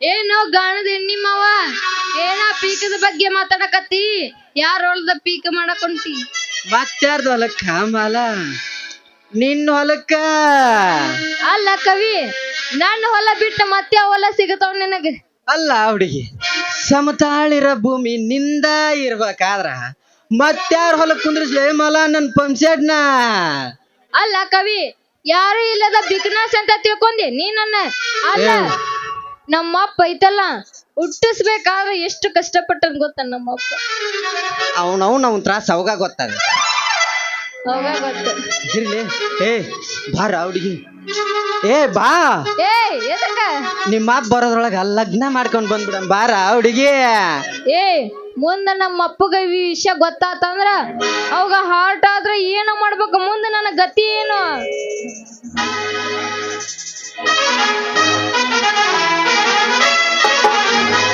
ಏನೋ ಗಾಣದ ಹೆಣ್ಣಿಮ್ಮವ ಏನ ಪೀಕದ ಬಗ್ಗೆ ಮಾತಾಡಕತ್ತಿ? ಯಾರ ಹೊಲದ ಪೀಕ ಮಾಡಕೊಂತಿ ಮತ್ತಾರ್ದ ಹೊಲಕ್ಕ ಮಾಲ? ನಿನ್ನ ಹೊಲಕ್ಕ? ಅಲ್ಲ ಕವಿ ನನ್ನ ಹೊಲ ಬಿಟ್ಟ ಮತ್ತೆ ಹೊಲ ಸಿಗತಾವ ನಿನಗ? ಅಲ್ಲ ಹುಡುಗಿ ಸಮತಾಳಿರ ಭೂಮಿ ನಿಂದ ಇರ್ಬೇಕಾದ್ರ ಮತ್ತಾರ ಹೊಲಕ್ ಕುಂದ್ರಿಸ್ಲೇ ಮಲ ನನ್ ಪಂಪ್ಸೆಟ್ನ? ಅಲ್ಲ ಕವಿ ಯಾರು ಇಲ್ಲದ ಬಿಕ್ನಾಸ್ ಅಂತ ತಿಳ್ಕೊಂಡಿ ನೀ ನನ್ನ ಅಲ್ಲ ನಮ್ಮಪ್ಪ ಐತಲ್ಲ ಹುಟ್ಟಿಸ್ಬೇಕಾದ್ರೆ ಎಷ್ಟು ಕಷ್ಟಪಟ್ಟನ್ ಗೊತ್ತ ನಮ್ಮಪ್ಪ? ಅವನವ್ ಅವ್ನ ತ್ರಾಸ ಅವಾಗ ಗೊತ್ತಾಗ. ಅವಾಗ ಗೊತ್ತ. ಇರ್ಲಿ. ಏ ಬಾರ ಹುಡುಗಿ. ಏ ಬಾ. ಏ ಎದಕ್ಕ? ನಿಮ್ಮ ಅಪ್ಪ ಬರೋದ್ರೊಳಗ ಲಗ್ನ ಮಾಡ್ಕೊಂಡ್ ಬಂದ್ಬಿಡ ಬಾರ ಹುಡುಗಿ. ಏ ಮುಂದ ನಮ್ಮ ಅಪ್ಪಗ ಈ ವಿಷಯ ಗೊತ್ತಾತಂದ್ರ ಅವಾಗ ಹಾರ್ಟ್ ಆದ್ರೆ ಏನೋ ಮಾಡ್ಬೇಕು? ಮುಂದೆ ನನ್ನ ಗತಿ ಏನು?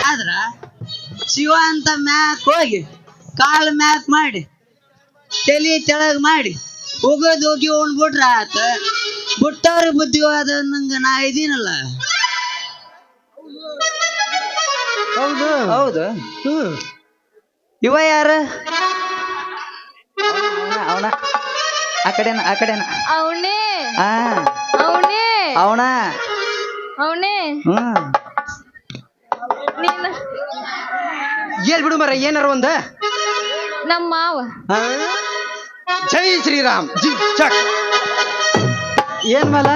ಆದ್ರ ಶಿವ ಅಂತ ಮ್ಯಾಕ್ ಹೋಗಿ ಕಾಲ್ ಮ್ಯಾಕ್ ಮಾಡಿ ತಲೆ ತೆಳಗ್ ಮಾಡಿ ಹೋಗೋದು ಹೋಗಿ ಉಣ್ಬಿಟ್ರ ಆತ ಬುಟ್ಟವ್ರ ಬುದ್ಧಿವಾದ ನಂಗ ನಾ ಇದೀನಲ್ಲ ಹೌದು. ಹೌದು. ಹ್ಮ್. ಇವ ಯಾರ? ಅವನ. ಆ ಕಡೆನ ಆ ಕಡೆನ. ಅವನೇ. ಆ. ಅವನೇ? ಅವನ ಅವನೇ? ಹ್ಮ್. ನೀನ? ಏಲ್ ಬಿಡು ಮರ ಏನಾರ ಒಂದ? ನಮ್ಮ ಮಾವ. ಆ? ಜೈ ಶ್ರೀರಾಮ್. ಜಿ ಚಕ್ ಏನ್ ಮಲ?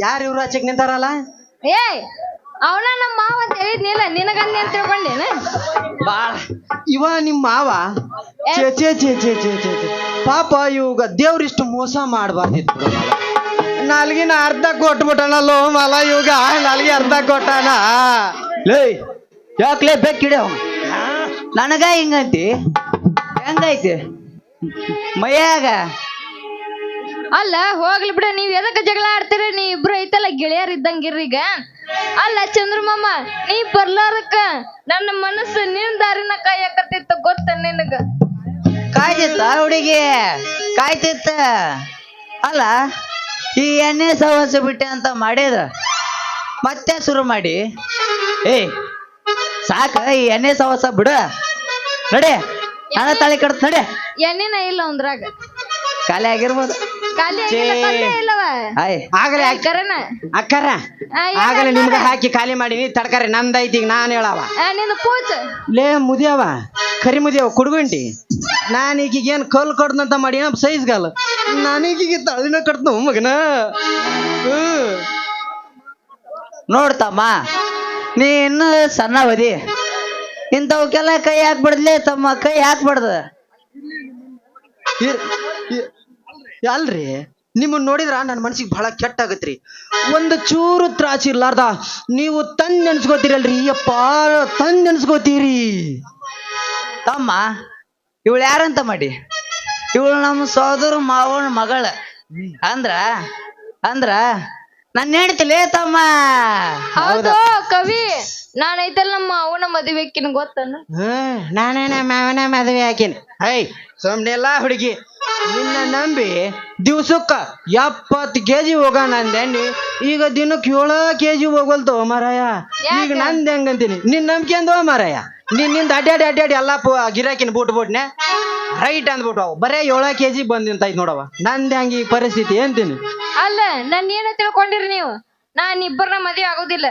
ಯಾರು ಇವ್ರು ಆಚೆಗ್ ನಿಂತಾರಲ್ಲ? ಏ ಅವನ ನಮ್ಮ ಮಾವ ಅಂತ ಹೇಳಿದ್ನಿಲ್ಲ ನಿನಗಂದೆ ಅಂತ ತಿಳ್ಕೊಂಡೇನ? ಬಾಳ. ಇವ ನಿಮ್ಮ ಮಾವ? ಚೇ ಚೇ ಚೇ ಚೇ ಚೇ ಛೇ ಛೇ. ಪಾಪ ಇವಾಗ ದೇವ್ರಿಷ್ಟು ಮೋಸ ಮಾಡಬಾರ್ದಿತ್ತು. ನಾಲ್ಗಿನ ಅರ್ಧ ಕೊಟ್ಬಿಟ್ಟನಲ್ಲೋ ಮಲ ಇವಾಗ ನಾಲ್ಗೆ ಅರ್ಧ ಕೊಟ್ಟಾನ. ಲೇ ಯಾಕ್ಲೇ ಬೆಕ್ಕಿಡ ನನಗ ಹಿಂಗಂತಿ? ಹೆಂಗೈತಿ? ಮೈಯಾಗ? ಅಲ್ಲ ಹೋಗ್ಲಿ ಬಿಡ ನೀವ್ ಎದಕ್ಕೆ ಜಗಳ ಆಡ್ತೀರಿ? ನೀ ಇಬ್ರು ಐತಲ್ಲ ಗೆಳೆಯರ್ ಇದ್ದಂಗಿರ್ರಿ ಈಗ. ಅಲ್ಲ ಚಂದ್ರಮಾಮ ನೀ ಬರ್ಲಾರಕ್ಕ? ನನ್ನ ಮನಸ್ಸು ನಿನ್ ದಾರಿನ ಕಾಯಕತ್ತಿತ್ತ ಗೊತ್ತ ನಿನಗ? ಕಾಯ್ತಿತ್ತ ಹುಡುಗಿ? ಕಾಯ್ತಿತ್ತ? ಅಲ್ಲ ಈ ಎಣ್ಣೆ ಸವಾಸ ಬಿಟ್ಟೆ ಅಂತ ಮಾಡ್ಯದ ಮತ್ತೆ ಶುರು ಮಾಡಿ. ಏ ಸಾಕ, ಈ ಎಣ್ಣೆ ಸವಸ ಬಿಡ. ನಡೆ ಹಣ ತಾಳಿ ಕಡ್ತ ನಡೆ. ಎಣ್ಣೆನ ಇಲ್ಲ ಒಂದ್ರಾಗ. ಖಾಲಿ ಆಗಿರ್ಬೋದು. ಖಾಲಿ ಆಗಿಲ್ಲ, ಕಲ್ಲೇ ಇಲ್ಲವ. ಆಯ್ ಆಗಲೇ ಆಯ್, ಕರೆನ ಅಕ್ಕಾರ. ಆ, ಏನ್ ಆಗಲೇ ನಿಮ್ಗೆ ಹಾಕಿ ಖಾಲಿ ಮಾಡೀನಿ ತಡ್ಕರಿ ನಂದೈತಿ ಈಗ ನಾನು ಹೇಳವ. ಆ, ನಿಂದು ಪೂಜ. ಲೇ ಮುದಿಯವ ಕರಿ ಮುದಿಯವ ಕುಡ್ಗುಂಟಿ. ನಾನು ಈಗೀಗ ಏನು ಕಲ್ ಕಡ್ದಂತ ಮಾಡಿ ಏನಪ್ಪ ಸೈಜ್ ನಾನು ನಾನೀಗೀಗ ತಳಿನ ಕಟ್ತು ಮಗನ. ಹ್ಮ್. ನೋಡ್ತಮ್ಮ ನೀ ಇನ್ನು ಸಣ್ಣವದಿ ಇಂಥವಕ್ಕೆಲ್ಲ ಕೈ ಹಾಕ್ಬಿಡ್ದ್ಲೆ ತಮ್ಮ ಕೈ ಹಾಕ್ಬಾರ್ದು. ಇರ್- ಅಲ್ರಿ? ನಿಮ್ಮನ್ನ ನೋಡಿದ್ರ ನನ್ನ ಮನ್ಸಿಗೆ ಬಹಳ ಕೆಟ್ಟ ಆಗತ್ರಿ ಒಂದು ಚೂರು ತ್ರಾಸ ಇರ್ಲಾರ್ದ ನೀವು ತಂದ್ ನೆನ್ಸ್ಕೋತೀರಲ್ರಿ. ಅಪ್ಪ ತಂದ್ ನೆನ್ಸ್ಕೋತೀರಿ. ತಮ್ಮ ಇವಳು ಯಾರಂತ ಮಾಡಿ? ಇವಳು ನಮ್ಮ ಸೋದರ ಮಾವನ ಮಗಳ. ಅಂದ್ರ ಅಂದ್ರ ನನ್ನ ಹೇಳ್ತಿಲೇ ತಮ್ಮ. ಹೌದು ಕವಿ ನಾನ್ ಐತಲ್ಲ ನಮ್ಮ ಅವನ ಮದುವೆಕ್ಕಿನ ಗೊತ್ತನ? ಹ್ಮ್ ನಾನೇ ನಮ್ಮ ಮಾವನ ಮದುವೆ ಹಾಕಿನಿ ಹೈ ಸುಮ್ನೆಲ್ಲ ಹುಡುಗಿ. ನಿನ್ನ ನಂಬಿ ದಿವ್ಸಕ್ಕ ಎಪ್ಪತ್ತು ಕೆ ಜಿ ಹೋಗೋಣ ಅಂದೇನಿ ಈಗ ದಿನಕ್ಕೆ ಏಳ ಕೆ ಜಿ ಹೋಗಲ್ತು ಮಾರಾಯ? ಈಗ ನಂದು ಹೆಂಗಂತೀನಿ? ನಿನ್ ನಂಬಿಕೆ ಅಂದವ ಮಾರಾಯ? ನಿನ್ನಿಂದ ಅಡ್ಡಾಡಿ ಅಡ್ಡಾಡಿ ಎಲ್ಲ ಗಿರಾಕಿನ ಬೂಟ್ ಬೂಟ್ನೆ? ರೈಟ್ ಅಂದ್ಬಿಟ್ಟು ಅವು ಬರೇ ಏಳೋ ಕೆ ಜಿ ಬಂದ್ ನಿಂತೈತ್ ನೋಡವ ನಂದು ಹೆಂಗ ಈ ಪರಿಸ್ಥಿತಿ ಅಂತೀನಿ? ಅಲ್ಲ ನನ್ನ ಏನ ತಿಳ್ಕೊಂಡಿರಿ ನೀವು? ನಾನ್ ಇಬ್ಬರನ್ನ ಮದುವೆ ಆಗೋದಿಲ್ಲ.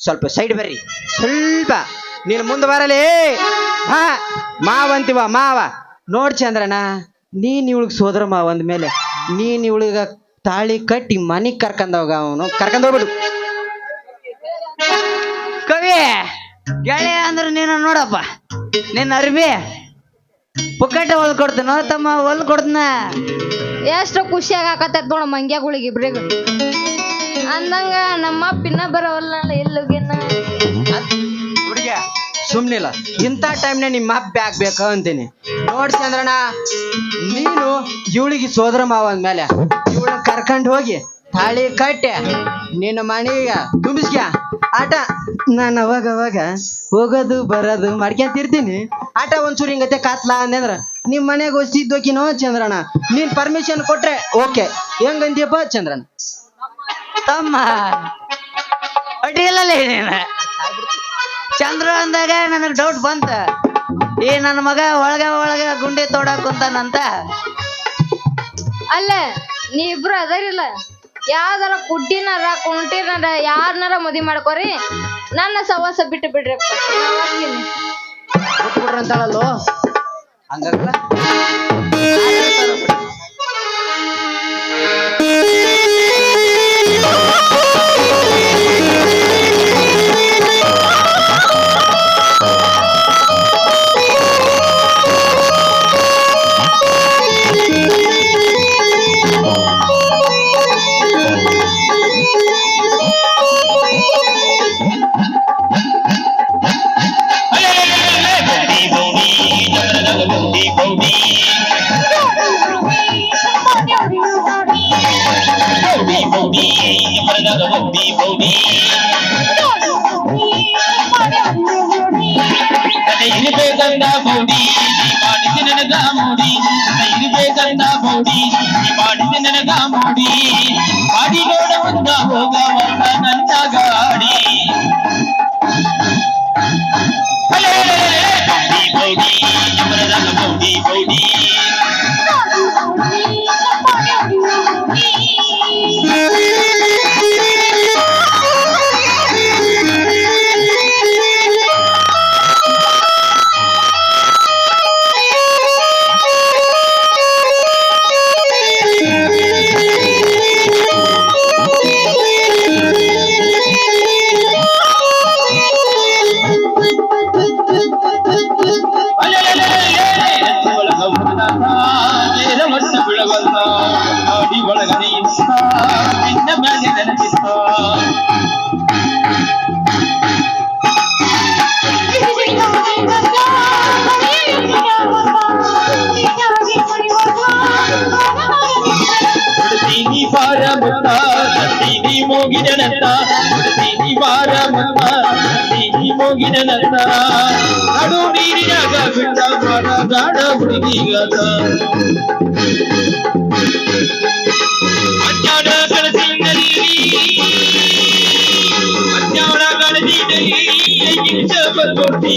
ಸ್ವಲ್ಪ ಸೈಡ್ ಬರ್ರಿ. ಸ್ವಲ್ಪ. ನೀನು ಮುಂದೆ ಬರಲಿ ಹಾ ಮಾವ ಅಂತೀವ ಮಾವ. ನೋಡ್ ಚಂದ್ರನ ನೀನ್ ಇವಳಿಗೆ ಸೋದರ ಮಾವ ಅಂದ್ಮೇಲೆ ನೀನ್ ಇವಳಿಗ ತಾಳಿ ಕಟ್ಟಿ ಮನಿಗ್ ಕರ್ಕೊಂಡೋಗ ಅವನು. ಕರ್ಕೊಂಡೋಗ್ಬಿಡು ಕವಿ ಗೆಳೆಯ ಅಂದ್ರೆ ನೀನು ನೋಡಪ್ಪ. ನಿನ್ನ ಅರ್ಬಿ ಪುಕ್ಕಟ್ಟ ಹೊಲ್ ಕೊಡ್ತೀನೋ ತಮ್ಮ ಹೊಲ್ ಕೊಡ್ತೀನ? ಎಷ್ಟು ಖುಷಿಯಾಗಿ ಆಕತ್ತೈತ್ ನೋಡ ಮಂಗ್ಯಾಗಳಿಗೆ ಇಬ್ರಿಗೂ. ಅಂದಂಗ ನಮ್ಮ ಪಿನ್ನ ಬರೋವಲ್ಲ ಎಲ್ಲೋಗಿನ ಹುಡುಗ ಸುಮ್ನಿಲ್ಲ. ಇಂಥ ನ ನಿಮ್ಮ ಅಪ್ಪ ಆಗ್ಬೇಕು ಬೇಕು ಅಂತೀನಿ. ನೋಡ್ಸಂದ್ರಣ ನೀನು ಇವಳಿಗೆ ಸೋದರ ಮಾವ ಅಂದ್ಮೇಲೆ ಇವಳನ್ನ ಕರ್ಕೊಂಡು ಹೋಗಿ ತಾಳಿ ಕಟ್ಟೆ ನಿನ್ನ ಮನೆಗೆ ತುಂಬಿಸ್ಕ್ಯ ಆಟ, ನಾನು ಅವಾಗ ಅವಾಗ ಹೋಗೋದು, ಬರೋದು ಮಾಡ್ಕೊಂತಿರ್ತೀನಿ ಆಟ ಒಂಚೂರು ಹಿಂಗತ್ತೆ ಕಾತ್ಲ ಅಂದ್ರ ನಿಮ್ಮ ಮನೆಗೆ ಹೋಗ್ತಿದ್ದೋಕಿನೋ ಚಂದ್ರಣ ನೀನ್ ಪರ್ಮಿಷನ್ ಕೊಟ್ರೆ ಓಕೆ. ಹೆಂಗಂದ್ಯಪ್ಪ ಚಂದ್ರಣ್ಣ? ತಮ್ಮ. ನೀನು? ಚಂದ್ರ ಅಂದಾಗ ನನಗ್ ಡೌಟ್ ಬಂತ. ಈ ನನ್ನ ಮಗ ಒಳಗ ಒಳಗ ಗುಂಡಿ ತೋಡಾಕ್ ಕುಂತಾನಂತ. ಅಲ್ಲ ನೀ ಇಬ್ರು ಅದರಿಲ್ಲ. ಯಾವ್ದಾರ ಕುಡ್ಡಿನಾರ ಕುಂಟಿನಾರ ಯಾರನಾರ ಮದಿ ಮಾಡ್ಕೋರಿ. ನನ್ನ ಸವಾಸ ಬಿಟ್ಟು ಬಿಡ್ರಪ್ಪ பகவதி பௌதி இருபே கந்தா பௌடி நீ பாடிச்சு நினைதா மோடி இருபே கந்தா பௌடி நீ வந்தா போகவா ಗಿಡನತ್ತ ನಡು ನೀರಿನಾಗ ಬಿಟ್ಟ ಮರ ಗಾಡ ಹುಡುಗಿಗದ ಅಜ್ಞಾನ ಕಳಸಿ ನಲಿ ಅಜ್ಞಾನ ಕಳಸಿ ನೋಡಿ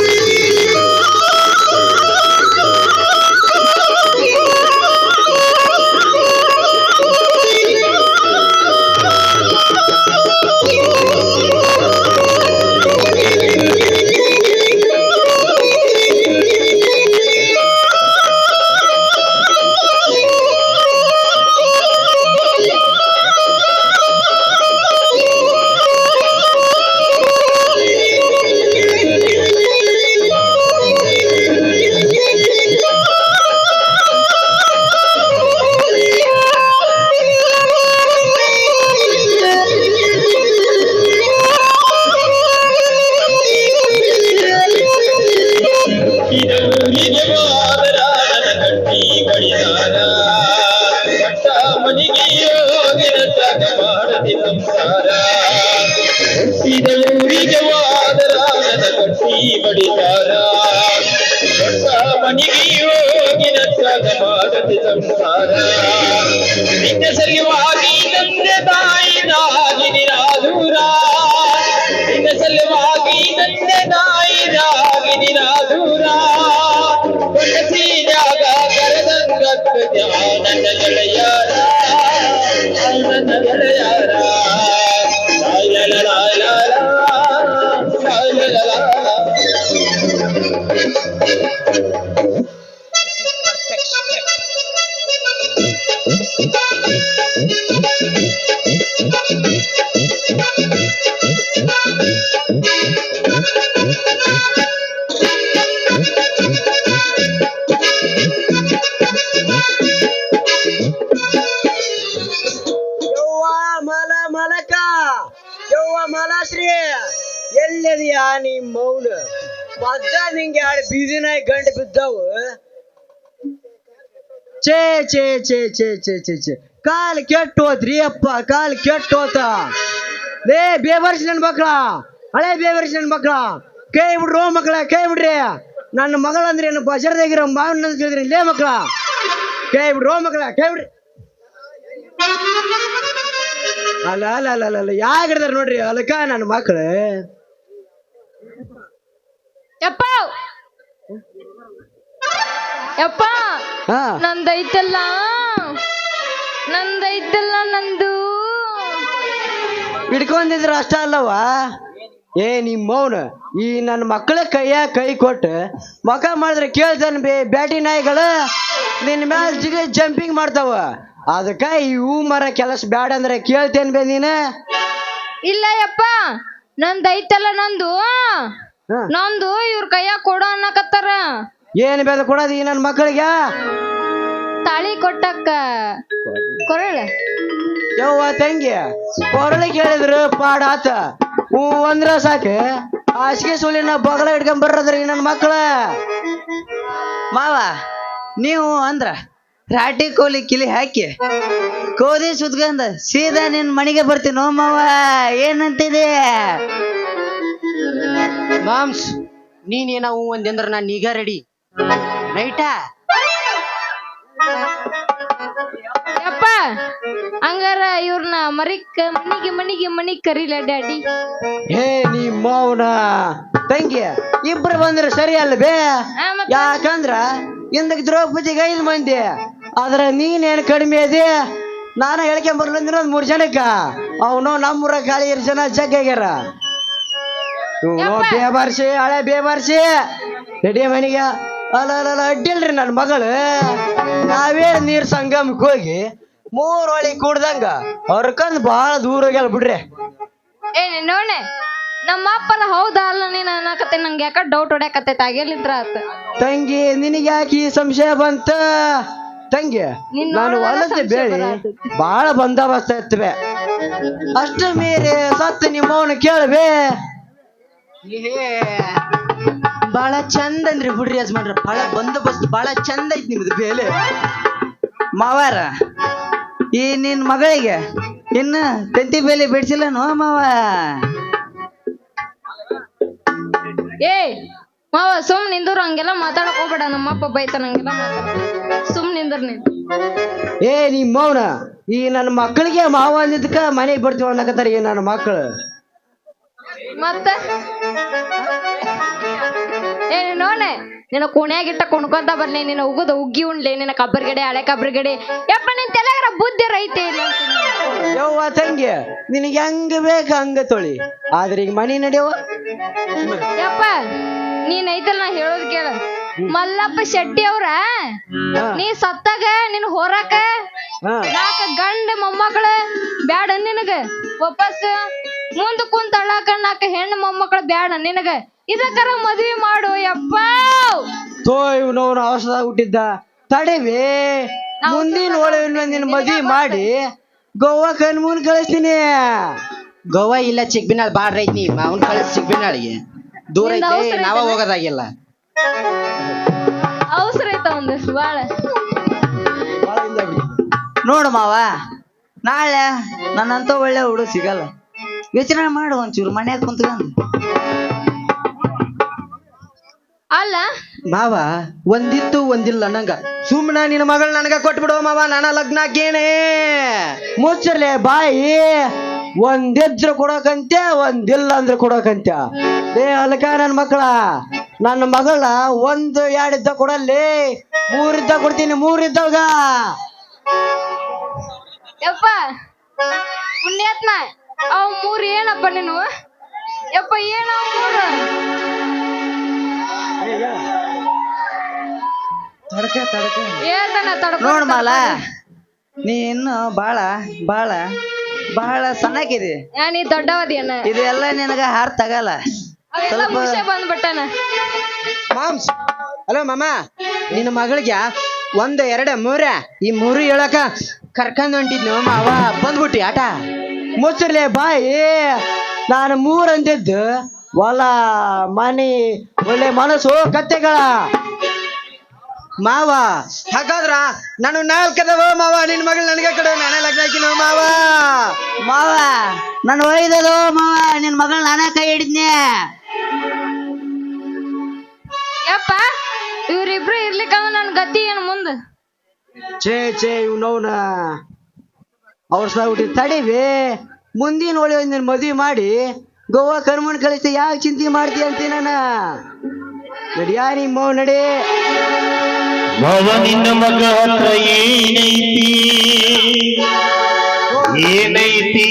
নির্ভর ஆனந்த நிலைய ಮಲಾಶ್ರೀ ಎಲ್ಲಿದೆಯಾ ನೀ ಮೌನ? ಮದ್ದ ನಿಂಗೆ ಎರಡು ಬೀದಿನಾಯಿ ಗಂಟು ಬಿದ್ದವು? ಛೇ ಚೇ ಛೇ ಚೇ ಛೇ ಛೇ ಛೇ. ಕಾಲ್ ಕೆಟ್ಟು ಹೋತ್ರಿ ಅಪ್ಪ, ಕಾಲ್ ಕೆಟ್ಟು ಹೋತ ಲೇ ಬೇಬರ್ಸ್ ನನ್ ಮಕ್ಳ. ಹಳೆ ಬೇವರ್ಸಿ ನನ್ನ ಮಕ್ಕಳ ಕೈ ಬಿಡ್ರೋ ಮಕ್ಕಳ ಕೈ ಬಿಡ್ರಿ. ನನ್ನ ಮಗಳಂದ್ರೆ ಏನು ಬಜರ್ದಾಗಿರೋ ಮಾವನ ಕೇಳಿದ್ರಿ ಇಲ್ಲೇ ಮಕ್ಕಳ ಕೈ ಬಿಡ್ರೋ ಮಕ್ಕಳ ಕೈ ಬಿಡ್ರಿ. ಅಲ್ಲ ಅಲ್ಲ ಅಲ್ಲ ಅಲ್ಲ ಅಲ್ಲ ಯಾಕೆ ಹಿಡ್ದಾರ ನೋಡ್ರಿ? ಅದಕ್ಕ ನನ್ನ ಮಕ್ಕಳು ಯಪ್ಪ! ಯಪ್ಪ! ಹಾ. ನಂದೈತಲ್ಲ? ನಂದೈತಲ್ಲ ನಂದು? ಹಿಡ್ಕೊಂಡಿದ್ರು ಅಷ್ಟ ಅಲ್ಲವ ಏ ನಿಮ್ಮ ಮೌನ. ಈ ನನ್ನ ಮಕ್ಕಳ ಕೈಯ ಕೈ ಕೊಟ್ಟು ಮಕ ಮಾಡಿದ್ರೆ ಕೇಳ್ತಾನೆ ಬೇ ಬ್ಯಾಟಿ ನಾಯಿಗಳು. ನಿನ್ನ ಮ್ಯಾಲ ಜಿಗ ಜಂಪಿಂಗ್ ಮಾಡ್ತಾವ. ಅದಕ್ಕ ಈ ಹೂ ಮರ ಕೆಲಸ ಬ್ಯಾಡ ಅಂದ್ರೆ ಕೇಳ್ತೇನ್ ಬೇ ನೀನು? ಇಲ್ಲ ಯಪ್ಪ ಐತಲ್ಲ ನಂದು. ಹ. ನಂದು ಇವ್ರ ಕೈಯಾಗ ಕೊಡು ಅನ್ನಕತ್ತಾರ. ಏನ್ ಬೇದ ಕೊಡೋದು ಈ ನನ್ನ ಮಕ್ಕಳಿಗೆ ತಾಳಿ ಕೊಟ್ಟಕ್ಕ. ಕೊರಳ. ಯವ್ವ ತಂಗಿ ಕೊರಳಿ ಕೇಳಿದ್ರು ಪಾಡ ಆತ. ಹೂ ಅಂದ್ರ ಸಾಕು ಹಾಸಿಗೆ ಸೂಲಿನ ಬಗಲ ಹಿಡ್ಕೊಂಡ್ ಬರ್ರದ್ರಿ ನನ್ನ ಮಕ್ಕಳ ಮಾವ ನೀವು ಅಂದ್ರ. ರಾಟಿ ಕೋಲಿ ಕಿಲಿ ಹಾಕಿ ಕೋದಿ ಸುತ್ಕಂದ ಸೀದಾ ನಿನ್ ಮನೆಗೆ ಬರ್ತೀನೋ. ಮಾವ ಏನಂತಿದೆ? ಮಾಮ್ಸ್ ನೀನೇನ ಹೂ ಅಂದ್ರ ನಾನು ಈಗ ರೆಡಿ ನೈಟಾ ಯಪ್ಪ ಹಂಗಾರ ಇವ್ರನ್ನ ಮರಿಕ್ ಮನಿಗೆ ಮನಿಗೆ ಮನಿಗ್ ಕರೀಲ ಡ್ಯಾಡಿ? ಹೇ ನೀ ಮಾವನ? ತಂಗಿ ಇಬ್ರು ಬಂದ್ರೆ ಸರಿ ಅಲ್ಲ ಬೇ ಮತ್ತ? ಯಾಕಂದ್ರ ಇಂದಕ್ಕೆ ದ್ರೌಪದಿಗೆ ಐದು ಮಂದಿ. ಆದ್ರ ನೀನೇನ್ ಕಡಿಮೆ ಇದೆ ನಾನು ಹೇಳ್ಕೊಂಡ್ ಬರ್ಲಂದ್ರ ಒಂದ್ ಮೂರು ಜನಕ್ಕ. ಅವನು ನಮ್ಮೂರ ಖಾಲಿ ಇರ್ ಜನ ಜಗ್ಗಾಗ್ಯಾರ ಇವ್ನು ಬೇಬಾರ್ಸಿ ಹಳೆ ಬೇಬಾರ್ಸಿ. ರೆಡಿ ಮನೆಗೆ ಅಲ್ಲ ಅಲ್ಲ ಅಲ್ಲ ಅಡ್ಡಿಲ್ರಿ ನನ್ನ ಮಗಳು. ನಾವೇ ನೀರ್ ಸಂಗಮಕ್ಕೆ ಹೋಗಿ ಮೂರ್ ಹೊಳಿ ಕುಡ್ದಂಗ ಹೊರ್ಕಂದ್ ಭಾಳ ದೂರ ಹೋಗ್ಯಾಳ ಬಿಡ್ರಿ. ಏ ನೋಣೆ ನಮ್ಮ ಅಪ್ಪನ ಹೌದಾ ಅಲ್ಲ ನೀನ್ ಅನ್ನಕತ್ತೆ? ನಂಗೆ ಯಾಕ ಡೌಟ್ ಹೊಡ್ಯಾಕತ್ತೈತೆ ಆಗಿರ್ಲಿದ್ರ ಆತ. ತಂಗಿ ನಿನಗೆ ಯಾಕೆ ಈ ಸಂಶಯ ಬಂತ? ತಂಗಿ ನಾನು ವಲಸೆ ಬೇಡಿ ಬಹಳ ಬೇಳಿ ಬರಾತೈತಿ. ಬಾಳ ಬಂದೋಬಸ್ತ ಇರ್ತವೆ ಅಷ್ಟ ಮೀರಿ ಸತ್ತು ನಿಮ್ಮವನು ಕೇಳ್ಬೇ ಬಾಳ ಚಂದ ಅಂದ್ರಿ ಬಿಡ್ರಿ ಮಾಡ್ರಿ ಬಾಳ ಬಂದೋಬಸ್ತ್ ಬಾಳ ಚಂದ ಐತಿ ನಿಮ್ದು ಬೇಲೆ. ಮಾವಾರ ಈ ನಿನ್ ಮಗಳಿಗೆ ಇನ್ನ ತಂತಿ ಬೇಲಿ ಬಿಡ್ಸಿಲ್ಲ ನೋ ಮಾವ ಏ ಮಾವ ಸುಮ್ ನಿಂದ್ರು ಹಂಗೆಲ್ಲ ಮಾತಾಡಕ್ ಹೋಗ್ಬೇಡ. ನಮ್ಮಪ್ಪ ಬೈತಾನ ಹಂಗೆಲ್ಲ ಮಾತಾಡ ಸುಮ್ ನಿಂದ್ರ ನೀನ್. ಏ ನಿಮ್ಮ ಮೌನ ಈ ನನ್ನ ಮಕ್ಕಳಿಗೆ ಮಾವ ಅಂದಿದ್ದಕ್ಕ ಮನೆಗೆ ಬರ್ತೀವಿ ಅನ್ನಕತ್ತಾರ ಈ ನನ್ನ ಮಕ್ಕಳು ಮತ್ತ? ಏ ನೋನೆ ನಿನ್ನ ಕೊಂಡ್ಕೊಂತ ಕುಣ್ಕೊಂತ ಬರ್ಲಿ ನಿನ್ನ ಉಗುದ ಉಗ್ಗಿ ಉಣ್ಲಿ ನಿನ್ನ ಕಬ್ಬರ್ಗಡೆ ಹಳೆ ಕಬ್ಬರ್ಗಡೆ ಯಪ್ಪ ನಿನ್ ತೆಲಗರ ಬುದ್ಧಿ ರೈತೆ. ಯವ್ವ ತಂಗಿ ನಿನಗೆ ಹೆಂಗ ಬೇಕ ಹಂಗ ತೊಳಿ. ಆದ್ರೆ ಈಗ ಮನಿ ನಡೆಯವ ಯಪ್ಪ ನೀನ್ ಐತಲ್ಲ ನಾ ಹೇಳೋದ್ ಕೇಳ. ಮಲ್ಲಪ್ಪ ಶೆಟ್ಟಿ ಅವ್ರ ನೀ ಸತ್ತಾಗ ನಿನ್ ಹೋರಾಕ. ನಾಕ ಗಂಡ ಮೊಮ್ಮಕ್ಕಳ ಬ್ಯಾಡ ನಿನಗ. ವಾಪಸ್ ಮುಂದ ಕುಂತ ಅಳಾಕ ನಾಕ ಹೆಣ್ಣು ಮೊಮ್ಮಕ್ಕಳ ಬ್ಯಾಡ ನಿನಗ. ಇದಕ್ಕರ ಮದ್ವಿ ಮಾಡು ಯಪ್ಪ. ತೋ ಇವನವನು ಅವಸರದಾಗ ಹುಟ್ಟಿದ್ದ. ತಡಿವಿ. ಮುಂದಿನ ಒಳವಿನ ನಿನ್ನ ಮದ್ವಿ ಮಾಡಿ ಗೋವಾ ಕಣ್ಮೂನ್ ಕಳಿಸ್ತೀನಿ. ಗೋವಾ ಇಲ್ಲ ಚಿಕ್ಬಿನಾಳ್ ಬಾಡ್ರೈತಿ ಅವ್ನ್ ಅವನ್ ಕಳಿಸ್ ಚಿಕ್ಬಿನಾಳಿಗೆ ದೂರ ಐತಿ ನಾವ? ಹೋಗೋದಾಗಿಲ್ಲ. ಅವಸರ ಐತ ಒಂದು ಬಾಳ. ನೋಡು ಮಾವ ನಾಳೆ ನನ್ನಂತ ಒಳ್ಳೆ ಹುಡುಗ ಸಿಗಲ್ಲ. ಯೋಚನೆ ಮಾಡು ಒಂಚೂರು ಮನ್ಯಾಗ ಕುಂತ್ಕೊಂಡು. ಅಲ್ಲ? ಮಾವ ಒಂದಿತ್ತು ಒಂದಿಲ್ಲ ನಂಗ. ಸುಮ್ಮನ ನಿನ್ನ ಮಗಳು ನನಗ ಕೊಟ್ಬಿಡು ಮಾವ ನನ್ನ ಲಗ್ನ ಮುಚ್ಚಲೆ ಮುಚ್ಚರ್ಲೆ ಬಾಯಿ ಒಂದಿದ್ರು ಕೊಡಕಂತೆ ಒಂದಿಲ್ಲ ಅಂದ್ರೆ ಕೊಡೋಕಂತೆ ಏ ಅಲ್ಕ ನನ್ನ ಮಕ್ಕಳ ನನ್ನ ಮಗಳ ಒಂದು ಎರಡಿದ್ದ ಕೊಡಲ್ಲಿ. ಮೂರಿದ್ದ ಕೊಡ್ತೀನಿ ಮೂರಿದ್ದವಾಗ ಯಪ್ಪ ಪುಣ್ಯಾತ್ಮ ಅವ್ ಮೂರ್ ಏನಪ್ಪ ನೀನು? ಯಪ್ಪ ಏನ ಮೂರು? ತಡಕ ತಡಕ. ಹೇಳ್ತಾನ ತಡಕ ನೋಡ್ ಮಾಲ ನೀ ಇನ್ನು ಬಾಳ ಬಾಳ ಬಹಳ ಸಣ್ಣಕಿದಿ ನೀ ದೊಡ್ಡವದಿಯನ ಇದೆಲ್ಲ ನಿನಗ ಹಾರ್ ತಗಲ್ಲ. ಅವೆಲ್ಲ ಸ್ವಲ್ಪ- ಮುಗಿಸೇ ಬಂದ್ಬಿಟ್ಟಾನ. ಮಾಮ್ಸ್ ಹಲೋ ಮಾಮ ನಿನ್ನ ಮಗಳಿಗೆ ಒಂದ್ ಎರಡ ಮೂರ ಈ ಮೂರು ಹೇಳಕ ಕರ್ಕೊಂಡ್ ಹೊಂಟಿದ್ನು ಮಾವ ಬಂದ್ಬಿಟ್ಟಿ ಆಟ. ಮುಚ್ಚರ್ಲೆ ಬಾಯಿ ನಾನು ಮೂರ್ ಅಂದಿದ್ದು ಹೊಲ ಮನಿ ಒಳ್ಳೆ ಮನಸ್ಸು ಕತ್ತೆಗಳ ಮಾವ ಹಾಗಾದ್ರ ನಾನು ನಾಲ್ಕದವ ಮಾವ ನಿನ್ ಮಗಳು ನನಗೆ ಕಡೆ ನಾನೇ ಲಗ್ನ ಹಾಕಿನ ಮಾವ. ಮಾವ ನಾನು ಒಯ್ದದು ಮಾವ ನಿನ್ ಮಗಳ ನಾನೇ ಕೈ ಹಿಡಿದ್ನೆ. ಇವ್ರಿಬ್ರು ಇರ್ಲಿಕ್ಕ ನನ್ ಗತಿ ಏನು ಮುಂದ? ಛೇ ಛೇ ಇವ್ನವ್ನ ಅವ್ರ ಸಾಗ್ಬಿಟ್ಟು ತಡಿವಿ ಮುಂದಿನ ಒಳ್ಳೆ ನಿನ್ನ ಮದ್ವಿ ಮಾಡಿ ಗೋವಾ ಕರ್ಮಣ್ ಕಳಿಸಿ ಯಾಕೆ ಚಿಂತೆ ಮಾಡ್ತೀಯ ಅಂತೀನಿ ನಾನು? ನಡಿಯಾ ನಿಮ್ಮ ಮೌ ನಡಿ. ಭವ ನಿನ್ನ ಮಗ ಹತ್ರ ಏನೈತಿ? ಏನೈತಿ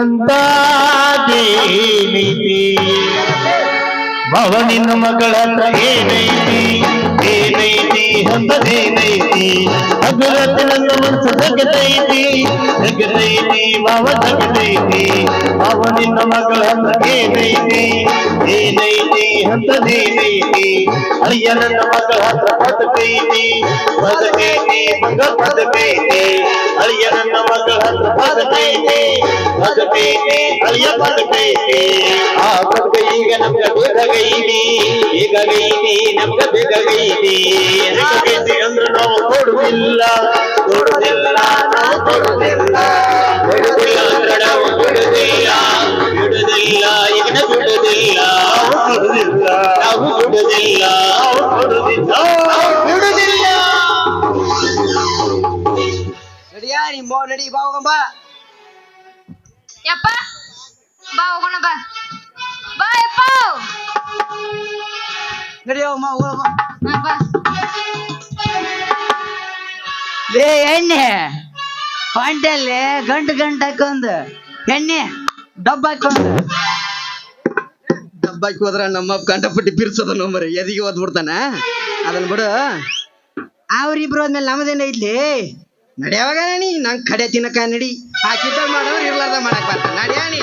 ಅಂತ ಭವ ನಿನ್ನ ಮಗಳ ಹತ್ರ ಏನೈತಿ ಏನೈತಿ? ಅಂತದೇನೈತಿ ಅಗುರತ್ತ ನನ್ನ ಮನಸ್ಸು ಜಗತೈತಿ ಜಗತೈತಿ ಭಾವ ಜಗತೈತಿ ಭವ ನಿನ್ನ ಮಗಳ ಏನೈತಿ ಏನೈತಿ ಅಂತದೇನೈತಿ ಅಯ್ಯ ನನ್ನ ಮಗಳ ಹತ್ರ ಬದುಕೈತಿ. ಬದುಕೈತಿ, ಮಗ ಬದುಕೈತಿ. ಅಯ್ಯ ನನ್ನ ಮಗಳ ಹತ್ರ ಬದುಕೈತಿ. ಬದುಕೈತಿ ಅಯ್ಯ ಬದುಕೈತಿ. ಆ ಬದುಕ ಈಗ ನಮ್ಗ ಬೇಕಾಗೈತಿ ಈಗ ಗೈತಿ ನಮ್ಗ ಬೇಕಾಗೈತಿ ನಾವು ಕೊಡುದಿಲ್ಲ ಕೊಡುದಿಲ್ಲ ನಾವು ಕೊಡುದಿಲ್ಲ ಕೊಡುದಿಲ್ಲ ಅಂದ್ರೆ ನಾವು ಬಿಡುದಿಲ್ಲ ಬಿಡುದಿಲ್ಲ ಈಗ ನಾವು ಬಿಡುದಿಲ್ಲ ಬಿಡುದಿಲ್ಲ ನಾವು ಬಿಡುದಿಲ್ಲ ನಾವು ಕೊಡುದಿಲ್ಲ ನಾವು ಬಿಡುದಿಲ್ಲ ನಡಿಯಾ ನಿಮ್ಮ ಮೌ ನಡಿ ಬಾ ಹೋಗಂಬ ಯಪ್ಪ ಬಾ ಹೋಗೋಣ ಬಾ ಬಾ ಯಪ್ಪ ನಡಿಯೋ ಅಮ್ಮ ಹೋಗಮ್ಮ ಹಾ, ಬಾ ಲೇ ಎಣ್ಣೆ. ಪಾಂಡ್ಯಲ್ಲಿ ಗಂಟು ಗಂಟು ಹಾಕೊಂದು ಎಣ್ಣೆ ಡಬ್ಬ ಹಾಕೊಂಡ್ ಡಬ್ಬಾಕಿ ಹೋದ್ರ ನಮ್ಮ ಕಂಟಪಟ್ಟಿ ಬಿರ್ಸದ ನಂಬರ್ ಎದಿಗೆ ಓದ್ಬಿಡ್ತಾನ ಅದನ್ನ ಬಿಡು. ಅವ್ರಿಬ್ರು ಆದ್ಮೇಲೆ ನಮ್ದೇನ ಇಲ್ಲಿ ನಡೆಯವಾಗ ನೀ ನಂಗೆ ಕಡೆ ತಿನ್ನಕ ನಡಿ. ಹಾಕಿದ್ದ ಮಾಡೋರು ಇರ್ಲಾರ್ದ ಮಾಡಕ್ ಬರ್ತಾನೆ. ನಡಿಯಾ ನೀ.